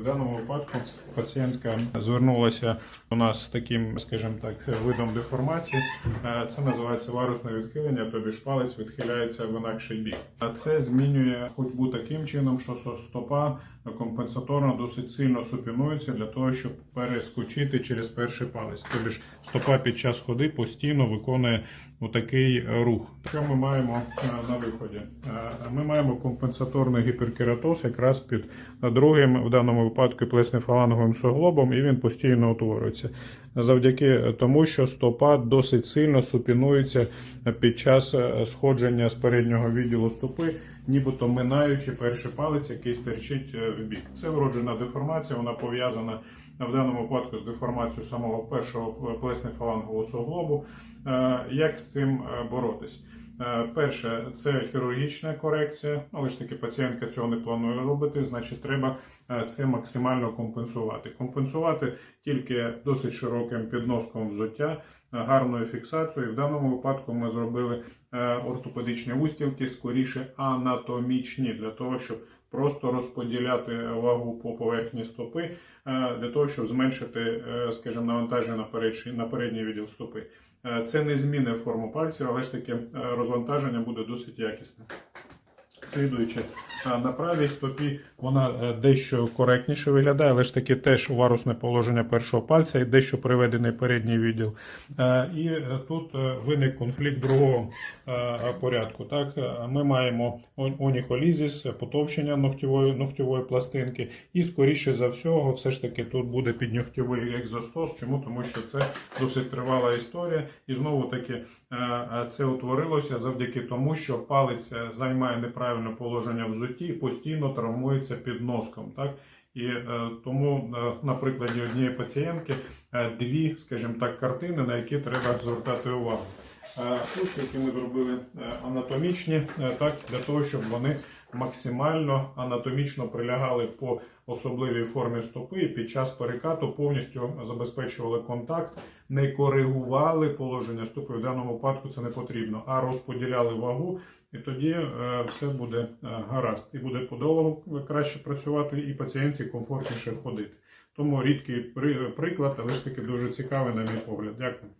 В даному випадку пацієнтка звернулася до нас з таким, скажімо так, видом деформації. Е, Це називається варусне відхилення, тобі ж палець відхиляється в інакший бік. А це змінює ходьбу таким чином, що стопа компенсаторно досить сильно супінується для того, щоб перескочити через перший палець. Тобі ж стопа під час ходи постійно виконує отакий рух. Що ми маємо е, на виході? Е, Ми маємо компенсаторний гіперкератоз якраз під другим, в даному випадку плеснефаланговим суглобом, і він постійно утворюється. Завдяки тому, що стопа досить сильно супінується під час е, сходження з переднього відділу стопи, нібито минаючи перший палець, який стерчить е, в бік. Це вроджена деформація, вона пов'язана в даному випадку з деформацією самого першого плеснефалангового суглобу. Е, Як з цим боротись? Е, Перше, це хірургічна корекція, але ж таки пацієнтка цього не планує робити, значить, треба е, це максимально компенсувати. Компенсувати тільки досить широким підноском взуття, е, гарною фіксацією. В даному випадку ми зробили ортопедичні устілки, скоріше анатомічні, для того, щоб просто розподіляти вагу по поверхні стопи, е, для того, щоб зменшити, е, скажімо, навантаження на передній- відділ стопи. Е, Це не зміни форму пальців, але ж таки розвантаження буде досить якісне. Слідуючи на правій стопі, вона е, дещо коректніше виглядає, але ж таки теж варусне положення першого пальця і дещо приведений передній відділ. Е, І е, тут виник конфлікт другого порядку. Так, ми маємо оніхолізіс, потовщення ногтєвої, ногтєвої пластинки, і скоріше за всього, все ж таки тут буде підногтєвий екзостоз. Чому? Тому що це досить тривала історія, і знову таки це утворилося завдяки тому, що палець займає неправильне положення в взутті постійно травмується під носком. Так? І е, тому е, на прикладі однієї пацієнтки е, дві, скажімо так, картини, на які треба звертати увагу. Ось які ми зробили анатомічні, так, для того, щоб вони максимально анатомічно прилягали по особливій формі стопи і під час перекату повністю забезпечували контакт, не коригували положення стопи. В даному випадку це не потрібно, а розподіляли вагу, і тоді все буде гаразд. І буде подолу краще працювати, і пацієнтці комфортніше ходити. Тому рідкий приклад, але ж таки дуже цікавий, на мій погляд. Дякую.